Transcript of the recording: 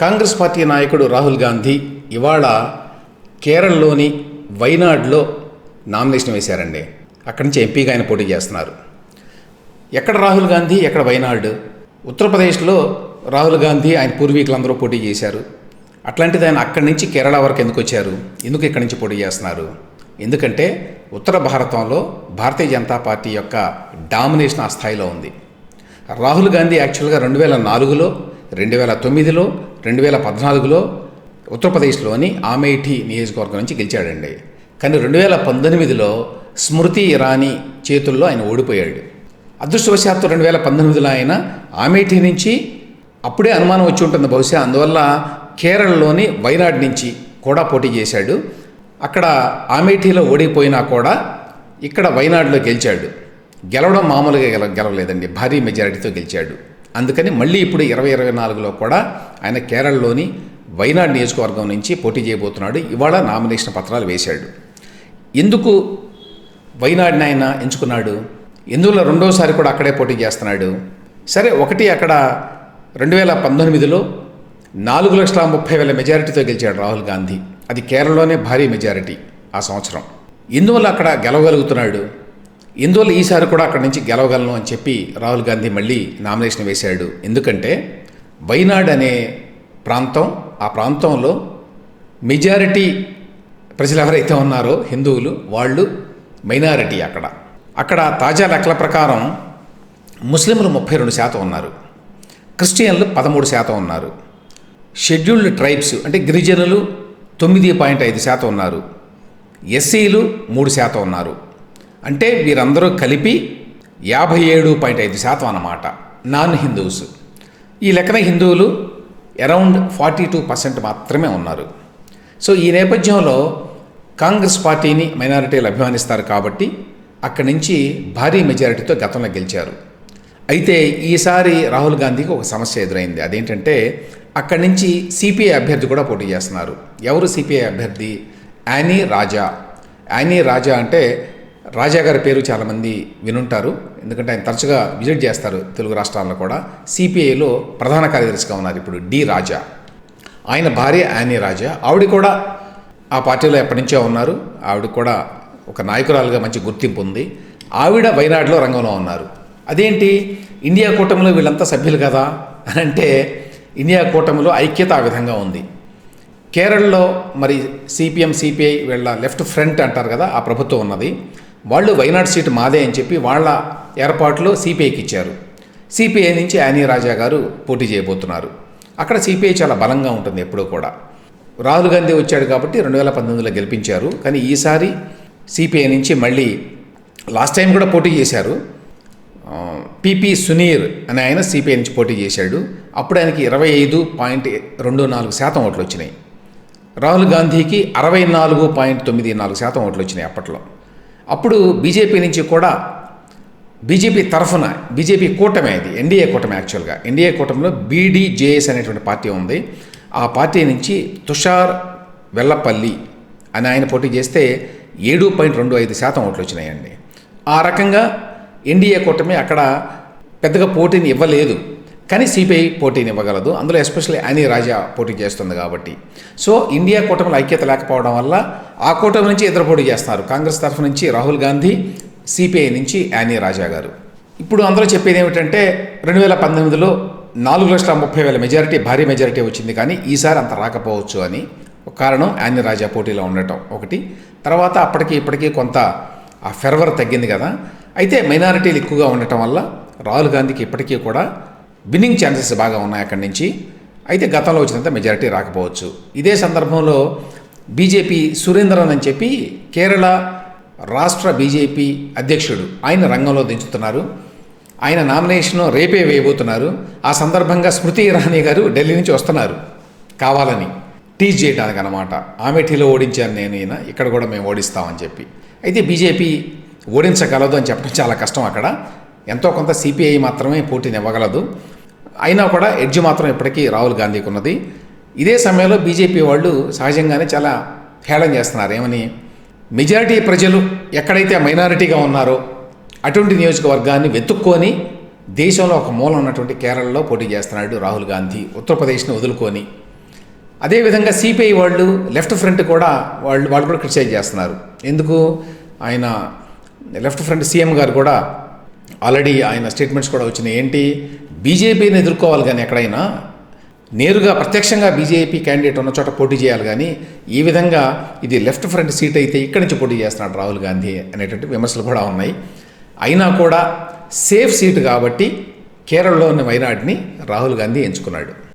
Congress party నాయకుడు రాహుల్ గాంధీ ఇవాళ కేరళలోని వైనాడ్లో నామినేషన్ వేశారండి. అక్కడి నుంచి ఎంపీగా ఆయన పోటీ చేస్తున్నారు. ఎక్కడ రాహుల్ గాంధీ ఎక్కడ వైనాడ్? ఉత్తరప్రదేశ్లో రాహుల్ గాంధీ ఆయన పూర్వీకులందరూ పోటీ చేశారు. అట్లాంటిది ఆయన అక్కడి నుంచి కేరళ వరకు ఎందుకు వచ్చారు? ఎందుకు ఇక్కడి నుంచి పోటీ చేస్తున్నారు? ఎందుకంటే ఉత్తర భారతంలో భారతీయ జనతా పార్టీ యొక్క డామినేషన్ ఆ స్థాయిలో ఉంది. రాహుల్ గాంధీ యాక్చువల్గా రెండు వేల నాలుగులో రెండు వేల తొమ్మిదిలో రెండు వేల పద్నాలుగులో ఉత్తరప్రదేశ్లోని ఆమేఠీ నియోజకవర్గం నుంచి గెలిచాడండి. కానీ రెండు వేల పంతొమ్మిదిలో స్మృతి ఇరానీ చేతుల్లో ఆయన ఓడిపోయాడు. అదృష్టవశాత్తు రెండు వేల పంతొమ్మిదిలో ఆయన ఆమేఠీ నుంచి అప్పుడే అనుమానం వచ్చి ఉంటుంది బహుశా. అందువల్ల కేరళలోని వైనాడ్ నుంచి కూడా పోటీ చేశాడు. అక్కడ ఆమేఠీలో ఓడిపోయినా కూడా ఇక్కడ వైనాడులో గెలిచాడు. గెలవడం మామూలుగా గెల గెలవలేదండి. భారీ మెజారిటీతో గెలిచాడు. అందుకని మళ్ళీ ఇప్పుడు ఇరవై ఇరవై నాలుగులో కూడా ఆయన కేరళలోని వైనాడ్ నియోజకవర్గం నుంచి పోటీ చేయబోతున్నాడు. ఇవాళ నామినేషన్ పత్రాలు వేశాడు. ఎందుకు వైనాడ్ని ఆయన ఎంచుకున్నాడు? ఎందువల్ల రెండోసారి కూడా అక్కడే పోటీ చేస్తున్నాడు? సరే ఒకటి అక్కడ రెండు వేల పంతొమ్మిదిలో నాలుగు లక్షల ముప్పై వేల మెజారిటీతో గెలిచాడు రాహుల్ గాంధీ. అది కేరళలోనే భారీ మెజారిటీ ఆ సంవత్సరం. ఎందువల్ల అక్కడ గెలవగలుగుతున్నాడు? ఇందువల్ల ఈసారి కూడా అక్కడి నుంచి గెలవగలను అని చెప్పి రాహుల్ గాంధీ మళ్ళీ నామినేషన్ వేశాడు. ఎందుకంటే వైనాడ్ అనే ప్రాంతం ఆ ప్రాంతంలో మెజారిటీ ప్రజలు ఎవరైతే ఉన్నారో హిందువులు వాళ్ళు మైనారిటీ అక్కడ. అక్కడ తాజా లెక్కల ప్రకారం ముస్లింలు ముప్పై రెండు శాతం ఉన్నారు. క్రిస్టియన్లు పదమూడు శాతం ఉన్నారు. షెడ్యూల్డ్ ట్రైబ్స్ అంటే గిరిజనులు తొమ్మిది పాయింట్ ఐదు శాతం ఉన్నారు. ఎస్సీలు మూడు శాతం ఉన్నారు. అంటే వీరందరూ కలిపి యాభై ఏడు పాయింట్ ఐదు శాతం అన్నమాట. నాన్ హిందూస్. ఈ లెక్కన హిందువులు అరౌండ్ ఫార్టీ టూ పర్సెంట్ మాత్రమే ఉన్నారు. సో ఈ నేపథ్యంలో కాంగ్రెస్ పార్టీని మైనారిటీలు అభిమానిస్తారు కాబట్టి అక్కడి నుంచి భారీ మెజారిటీతో గతంలో గెలిచారు. అయితే ఈసారి రాహుల్ గాంధీకి ఒక సమస్య ఎదురైంది. అదేంటంటే అక్కడి నుంచి సిపిఐ అభ్యర్థి కూడా పోటీ చేస్తున్నారు. ఎవరు సిపిఐ అభ్యర్థి? యానీ రాజా. యానీ రాజా అంటే రాజా గారి పేరు చాలామంది వినుంటారు. ఎందుకంటే ఆయన తరచుగా విజిట్ చేస్తారు తెలుగు రాష్ట్రాల్లో కూడా. సిపిఐలో ప్రధాన కార్యదర్శిగా ఉన్నారు ఇప్పుడు డి రాజా. ఆయన భార్య యానీ రాజా. ఆవిడ కూడా ఆ పార్టీలో ఎప్పటి నుంచో ఉన్నారు. ఆవిడ కూడా ఒక నాయకురాలుగా మంచి గుర్తింపు ఉంది. ఆవిడ వైనాడులో రంగంలో ఉన్నారు. అదేంటి? ఇండియా కూటమిలో వీళ్ళంతా సభ్యులు కదా? అని అంటే ఇండియా కూటమిలో ఐక్యత ఆ విధంగా ఉంది. కేరళలో మరి సిపిఎం సిపిఐ వీళ్ళ లెఫ్ట్ ఫ్రంట్ అంటారు కదా ఆ ప్రభుత్వం ఉన్నది. వాళ్ళు వైనాడ్ సీటు మాదే అని చెప్పి వాళ్ళ ఏర్పాట్లో సిపిఐకి ఇచ్చారు. సిపిఐ నుంచి యానీ రాజా గారు పోటీ చేయబోతున్నారు. అక్కడ సిపిఐ చాలా బలంగా ఉంటుంది ఎప్పుడూ కూడా. రాహుల్ గాంధీ వచ్చాడు కాబట్టి రెండు వేల పంతొమ్మిదిలో గెలిపించారు. కానీ ఈసారి సిపిఐ నుంచి మళ్ళీ లాస్ట్ టైం కూడా పోటీ చేశారు. పిపి సునీర్ అనే ఆయన సిపిఐ నుంచి పోటీ చేశాడు. అప్పుడు ఆయనకి ఇరవై ఐదు పాయింట్ రెండు నాలుగు శాతం ఓట్లు వచ్చినాయి. రాహుల్ గాంధీకి అరవై నాలుగు పాయింట్ తొమ్మిది నాలుగు శాతం ఓట్లు వచ్చినాయి అప్పట్లో. అప్పుడు బీజేపీ నుంచి కూడా బీజేపీ తరఫున బీజేపీ కూటమి అది ఎన్డీఏ కూటమి యాక్చువల్గా ఎన్డీఏ కూటమిలో బీడీజేఎస్ అనేటువంటి పార్టీ ఉంది. ఆ పార్టీ నుంచి తుషార్ వెల్లపల్లి అని ఆయన పోటీ చేస్తే ఏడు పాయింట్ రెండు ఐదు శాతం ఓట్లు వచ్చినాయండి. ఆ రకంగా ఎన్డీఏ కూటమి అక్కడ పెద్దగా పోటీని ఇవ్వలేదు. కానీ సిపిఐ పోటీనివ్వగలదు. అందులో ఎస్పెషల్లీ అని రాజా పోటీ చేస్తుంది కాబట్టి. సో ఇండియా కూటమిలో ఐక్యత లేకపోవడం వల్ల ఆ కూటమి నుంచి ఇద్దరు పోటీ చేస్తున్నారు. కాంగ్రెస్ తరఫు నుంచి రాహుల్ గాంధీ సిపిఐ నుంచి యానీ రాజా గారు. ఇప్పుడు అందరూ చెప్పేది ఏమిటంటే రెండు వేల పంతొమ్మిదిలో నాలుగు లక్షల ముప్పై వేల మెజారిటీ భారీ మెజారిటీ వచ్చింది కానీ ఈసారి అంత రాకపోవచ్చు అని కారణం యానీ రాజా పోటీలో ఉండటం ఒకటి. తర్వాత అప్పటికి ఇప్పటికీ కొంత ఆ ఫెర్వర్ తగ్గింది కదా. అయితే మైనారిటీలు ఎక్కువగా ఉండటం వల్ల రాహుల్ గాంధీకి ఇప్పటికీ కూడా విన్నింగ్ ఛాన్సెస్ బాగా ఉన్నాయి అక్కడి నుంచి. అయితే గతంలో వచ్చినంత మెజారిటీ రాకపోవచ్చు. ఇదే సందర్భంలో బీజేపీ సురేంద్రన్ అని చెప్పి కేరళ రాష్ట్ర బీజేపీ అధ్యక్షుడు ఆయన రంగంలో దించుతున్నారు. ఆయన నామినేషన్ రేపే వేయబోతున్నారు. ఆ సందర్భంగా స్మృతి ఇరానీ గారు ఢిల్లీ నుంచి వస్తున్నారు. కావాలని టీజ్ చేయడానికి అనమాట ఆమెఠీలో ఓడించాను నేను ఈయన. ఇక్కడ కూడా మేము ఓడిస్తామని చెప్పి. అయితే బీజేపీ ఓడించగలదు అని చెప్పడం చాలా కష్టం అక్కడ. ఎంతో కొంత సిపిఐ మాత్రమే పోటీని ఇవ్వగలదు. అయినా కూడా ఎడ్జ్ మాత్రం ఇప్పటికీ రాహుల్ గాంధీకి ఉన్నది ఇదే సమయంలో బీజేపీ వాళ్ళు సహజంగానే చాలా హేళం చేస్తున్నారు. ఏమని? మెజారిటీ ప్రజలు ఎక్కడైతే మైనారిటీగా ఉన్నారో అటువంటి నియోజకవర్గాన్ని వెతుక్కొని దేశంలో ఒక మూల ఉన్నటువంటి కేరళలో పోటీ చేస్తున్నాడు రాహుల్ గాంధీ. ఉత్తరప్రదేశ్ని వదులుకొని. అదేవిధంగా సిపిఐ వాళ్ళు లెఫ్ట్ ఫ్రంట్ కూడా వాళ్ళు వాళ్ళు కూడా క్రిటిసైజ్ చేస్తున్నారు. ఎందుకు? ఆయన లెఫ్ట్ ఫ్రంట్ సీఎం గారు కూడా ఆల్రెడీ ఆయన స్టేట్మెంట్స్ కూడా వచ్చినాయి. ఏంటి? బీజేపీని ఎదుర్కోవాలి కానీ ఎక్కడైనా నేరుగా ప్రత్యక్షంగా బీజేపీ క్యాండిడేట్ ఉన్న చోట పోటీ చేయాలి కానీ ఈ విధంగా ఇది లెఫ్ట్ ఫ్రంట్ సీట్ అయితే ఇక్కడి నుంచి పోటీ చేస్తున్నాడు రాహుల్ గాంధీ అనేటువంటి విమర్శలు కూడా ఉన్నాయి. అయినా కూడా సేఫ్ సీటు కాబట్టి కేరళలోని వైనాడ్ని రాహుల్ గాంధీ ఎంచుకున్నాడు.